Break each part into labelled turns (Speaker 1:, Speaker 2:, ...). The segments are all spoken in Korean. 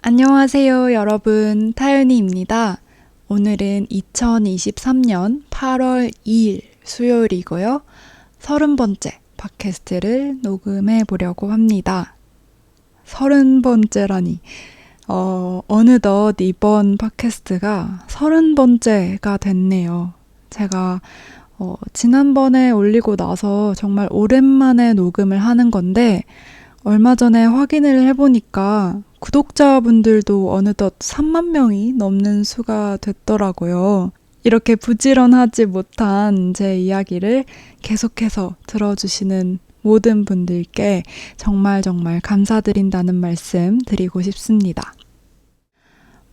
Speaker 1: 안녕하세요, 여러분. 타윤이입니다. 오늘은 2023년 8월 2일 수요일이고요. 30번째 팟캐스트를 녹음해 보려고 합니다. 30번째라니. 어, 어느덧 이번 팟캐스트가 30번째가 됐네요. 제가 어, 지난번에 올리고 나서 정말 오랜만에 녹음을 하는 건데, 얼마 전에 확인을 해보니까 구독자분들도 어느덧 3만 명이 넘는 수가 됐더라고요. 이렇게 부지런하지 못한 제 이야기를 계속해서 들어주시는 모든 분들께 정말 정말 감사드린다는 말씀 드리고 싶습니다.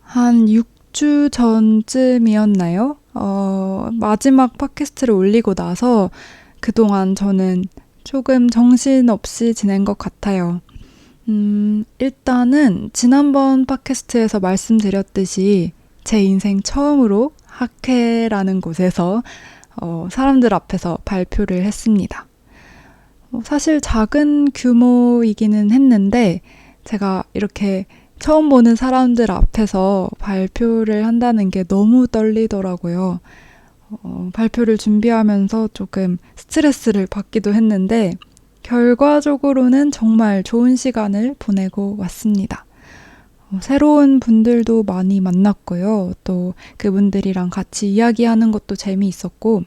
Speaker 1: 한 6주 전쯤이었나요? 어, 마지막 팟캐스트를 올리고 나서 그동안 저는 조금 정신없이 지낸 것 같아요. 음, 일단은 지난번 팟캐스트에서 말씀드렸듯이 제 인생 처음으로 학회라는 곳에서 어, 사람들 앞에서 발표를 했습니다. 어, 사실 작은 규모이기는 했는데 제가 이렇게 처음 보는 사람들 앞에서 발표를 한다는 게 너무 떨리더라고요. 어, 발표를 준비하면서 조금 스트레스를 받기도 했는데 결과적으로는 정말 좋은 시간을 보내고 왔습니다. 어, 새로운 분들도 많이 만났고요. 또 그분들이랑 같이 이야기하는 것도 재미있었고,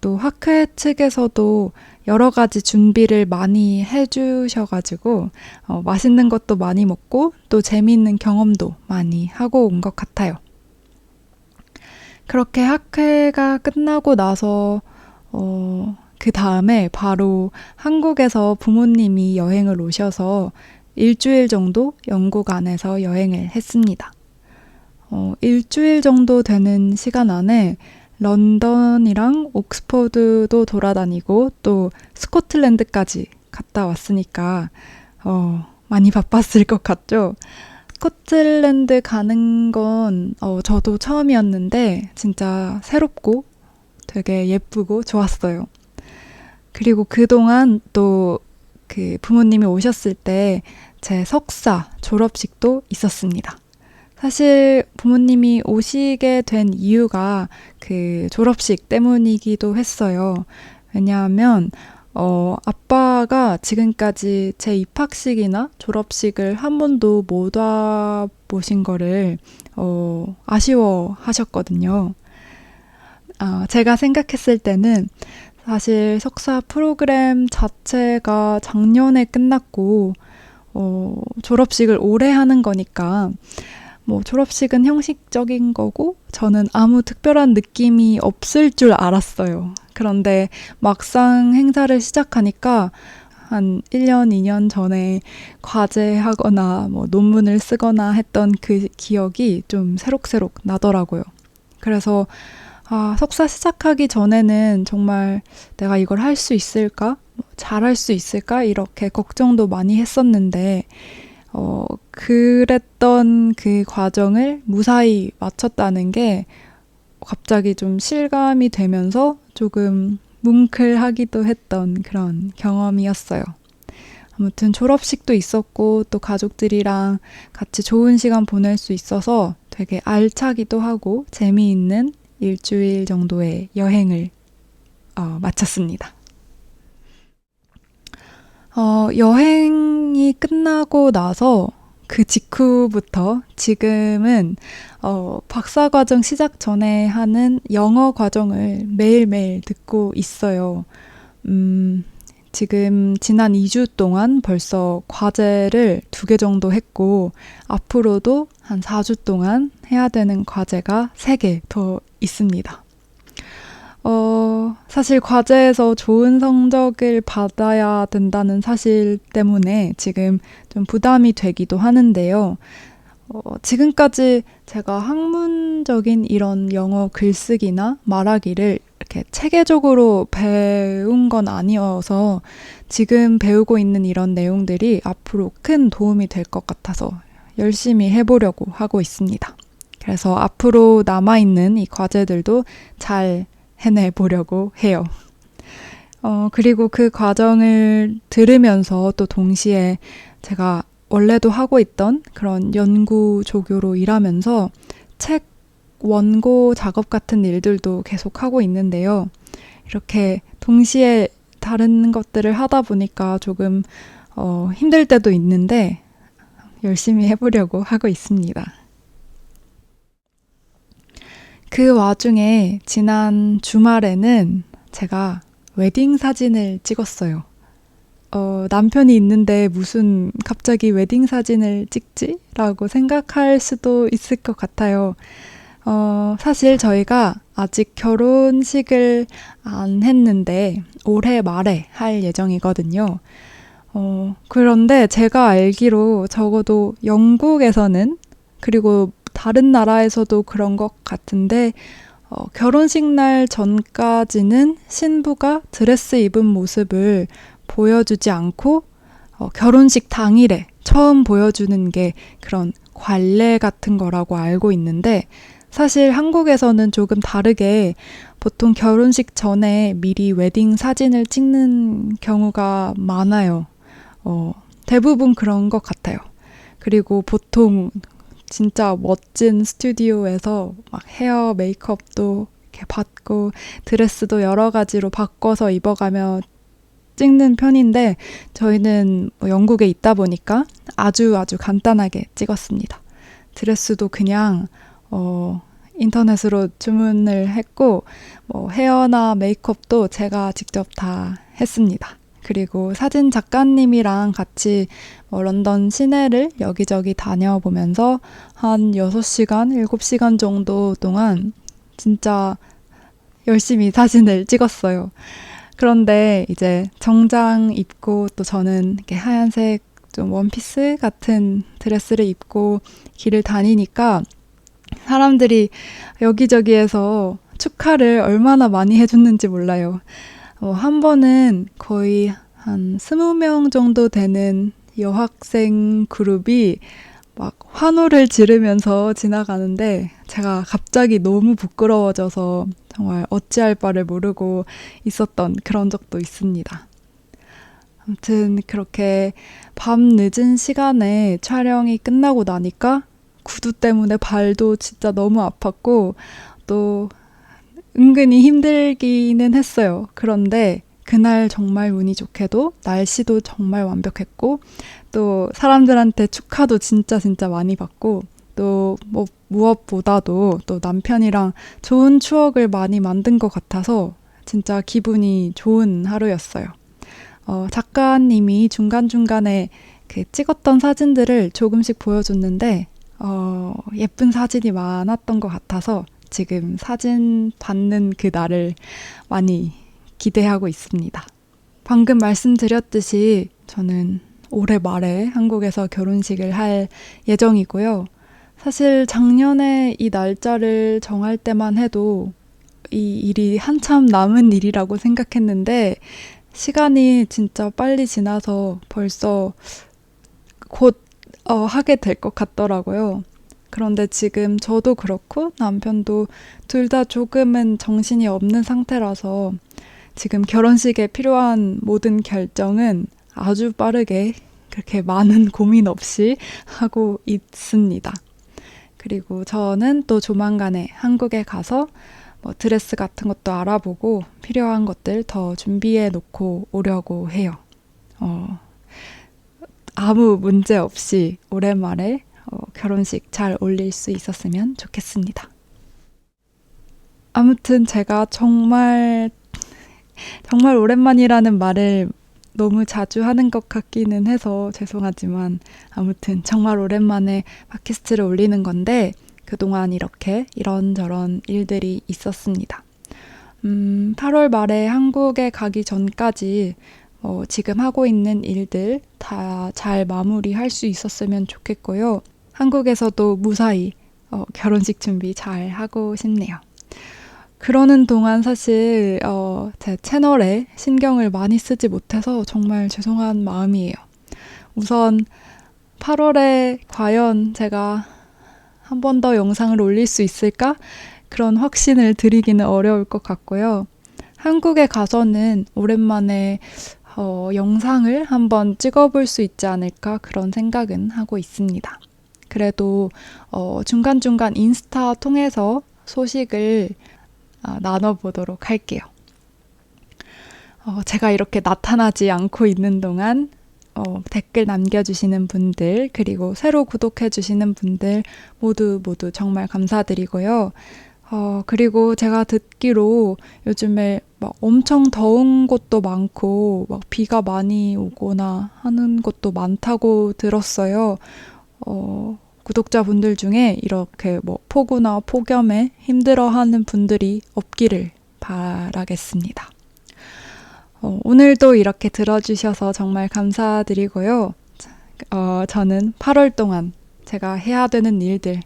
Speaker 1: 또 학회 측에서도 여러 가지 준비를 많이 해주셔가지고, 어, 맛있는 것도 많이 먹고, 또 재미있는 경험도 많이 하고 온 것 같아요. 그렇게 학회가 끝나고 나서, 어, 그 다음에 바로 한국에서 부모님이 여행을 오셔서 일주일 정도 영국 안에서 여행을 했습니다. 어, 일주일 정도 되는 시간 안에 런던이랑 옥스퍼드도 돌아다니고 또 스코틀랜드까지 갔다 왔으니까 어, 많이 바빴을 것 같죠? 스코틀랜드 가는 건 어, 저도 처음이었는데 진짜 새롭고 되게 예쁘고 좋았어요. 그리고 그동안 또 그 부모님이 오셨을 때 제 석사 졸업식도 있었습니다. 사실 부모님이 오시게 된 이유가 그 졸업식 때문이기도 했어요. 왜냐하면 어, 아빠가 지금까지 제 입학식이나 졸업식을 한 번도 못 와보신 거를 어, 아쉬워 하셨거든요. 어, 제가 생각했을 때는 사실 석사 프로그램 자체가 작년에 끝났고, 어, 졸업식을 올해 하는 거니까, 뭐, 졸업식은 형식적인 거고, 저는 아무 특별한 느낌이 없을 줄 알았어요. 그런데 막상 행사를 시작하니까, 한 1년, 2년 전에 과제하거나 뭐 논문을 쓰거나 했던 그 기억이 좀 새록새록 나더라고요. 그래서 아, 석사 시작하기 전에는 정말 내가 이걸 할 수 있을까? 뭐 잘할 수 있을까? 이렇게 걱정도 많이 했었는데, 어, 그랬던 그 과정을 무사히 마쳤다는 게 갑자기 좀 실감이 되면서 조금 뭉클하기도 했던 그런 경험이었어요. 아무튼 졸업식도 있었고 또 가족들이랑 같이 좋은 시간 보낼 수 있어서 되게 알차기도 하고 재미있는 일주일 정도의 여행을 어, 마쳤습니다. 어, 여행이 끝나고 나서 그 직후부터 지금은 어, 박사 과정 시작 전에 하는 영어 과정을 매일매일 듣고 있어요. 음, 지금 지난 2주 동안 벌써 과제를 두 개 정도 했고, 앞으로도 한 4주 동안 해야 되는 과제가 3개 더 있습니다. 어, 사실 과제에서 좋은 성적을 받아야 된다는 사실 때문에 지금 좀 부담이 되기도 하는데요. 어, 지금까지 제가 학문적인 이런 영어 글쓰기나 말하기를 이렇게 체계적으로 배운 건 아니어서 지금 배우고 있는 이런 내용들이 앞으로 큰 도움이 될 것 같아서 열심히 해보려고 하고 있습니다. 그래서 앞으로 남아있는 이 과제들도 잘 해내 보려고 해요. 어, 그리고 그 과정을 들으면서 또 동시에 제가 원래도 하고 있던 그런 연구 조교로 일하면서 책 원고 작업 같은 일들도 계속 하고 있는데요. 이렇게 동시에 다른 것들을 하다 보니까 조금 어, 힘들 때도 있는데 열심히 해보려고 하고 있습니다. 그 와중에 지난 주말에는 제가 웨딩 사진을 찍었어요. 어, 남편이 있는데 무슨 갑자기 웨딩 사진을 찍지? 라고 생각할 수도 있을 것 같아요. 어, 사실 저희가 아직 결혼식을 안 했는데 올해 말에 할 예정이거든요. 어, 그런데 제가 알기로 적어도 영국에서는 그리고 다른 나라에서도 그런 것 같은데 어, 결혼식 날 전까지는 신부가 드레스 입은 모습을 보여주지 않고 어, 결혼식 당일에 처음 보여주는 게 그런 관례 같은 거라고 알고 있는데 사실 한국에서는 조금 다르게 보통 결혼식 전에 미리 웨딩 사진을 찍는 경우가 많아요. 어, 대부분 그런 것 같아요. 그리고 보통 진짜 멋진 스튜디오에서 막 헤어 메이크업도 이렇게 받고 드레스도 여러 가지로 바꿔서 입어가며 찍는 편인데 저희는 뭐 영국에 있다 보니까 아주 아주 간단하게 찍었습니다. 드레스도 그냥 어, 인터넷으로 주문을 했고 뭐 헤어나 메이크업도 제가 직접 다 했습니다. 그리고 사진 작가님이랑 같이 뭐 런던 시내를 여기저기 다녀보면서 한 6시간, 7시간 정도 동안 진짜 열심히 사진을 찍었어요. 그런데 이제 정장 입고 또 저는 이렇게 하얀색 좀 원피스 같은 드레스를 입고 길을 다니니까 사람들이 여기저기에서 축하를 얼마나 많이 해줬는지 몰라요. 어, 한 번은 거의 한 스무 명 정도 되는 여학생 그룹이 막 환호를 지르면서 지나가는데 제가 갑자기 너무 부끄러워져서 정말 어찌할 바를 모르고 있었던 그런 적도 있습니다. 아무튼 그렇게 밤 늦은 시간에 촬영이 끝나고 나니까 구두 때문에 발도 진짜 너무 아팠고 또 은근히 힘들기는 했어요. 그런데 그날 정말 운이 좋게도 날씨도 정말 완벽했고 또 사람들한테 축하도 진짜 진짜 많이 받고 또 뭐 무엇보다도 또 남편이랑 좋은 추억을 많이 만든 것 같아서 진짜 기분이 좋은 하루였어요. 어, 작가님이 중간중간에 그 찍었던 사진들을 조금씩 보여줬는데 어, 예쁜 사진이 많았던 것 같아서 지금 사진 받는 그 날을 많이 기대하고 있습니다. 방금 말씀드렸듯이 저는 올해 말에 한국에서 결혼식을 할 예정이고요. 사실 작년에 이 날짜를 정할 때만 해도 이 일이 한참 남은 일이라고 생각했는데 시간이 진짜 빨리 지나서 벌써 곧 어, 하게 될 것 같더라고요. 그런데 지금 저도 그렇고 남편도 둘 다 조금은 정신이 없는 상태라서 지금 결혼식에 필요한 모든 결정은 아주 빠르게 그렇게 많은 고민 없이 하고 있습니다. 그리고 저는 또 조만간에 한국에 가서 뭐 드레스 같은 것도 알아보고 필요한 것들 더 준비해 놓고 오려고 해요. 어, 아무 문제 없이 오랜만에 어, 결혼식 잘 올릴 수 있었으면 좋겠습니다. 아무튼 제가 정말 정말 오랜만이라는 말을 너무 자주 하는 것 같기는 해서 죄송하지만 아무튼 정말 오랜만에 팟캐스트를 올리는 건데 그동안 이렇게 이런저런 일들이 있었습니다. 음, 8월 말에 한국에 가기 전까지 어, 지금 하고 있는 일들 다 잘 마무리할 수 있었으면 좋겠고요. 한국에서도 무사히 어, 결혼식 준비 잘 하고 싶네요. 그러는 동안 사실 어, 제 채널에 신경을 많이 쓰지 못해서 정말 죄송한 마음이에요. 우선 8월에 과연 제가 한 번 더 영상을 올릴 수 있을까? 그런 확신을 드리기는 어려울 것 같고요. 한국에 가서는 오랜만에 어, 영상을 한번 찍어볼 수 있지 않을까 그런 생각은 하고 있습니다. 그래도 어, 중간중간 인스타 통해서 소식을 아, 나눠보도록 할게요. 어, 제가 이렇게 나타나지 않고 있는 동안 어, 댓글 남겨주시는 분들, 그리고 새로 구독해주시는 분들 모두 모두 정말 감사드리고요. 어, 그리고 제가 듣기로 요즘에 막 엄청 더운 곳도 많고, 막 비가 많이 오거나 하는 곳도 많다고 들었어요. 어, 구독자분들 중에 이렇게 뭐 폭우나 폭염에 힘들어하는 분들이 없기를 바라겠습니다. 어, 오늘도 이렇게 들어주셔서 정말 감사드리고요. 어, 저는 8월 동안 제가 해야 되는 일들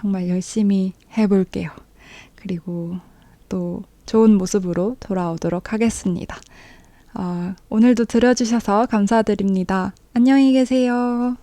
Speaker 1: 정말 열심히 해볼게요. 그리고 또 좋은 모습으로 돌아오도록 하겠습니다. 어, 오늘도 들어주셔서 감사드립니다. 안녕히 계세요.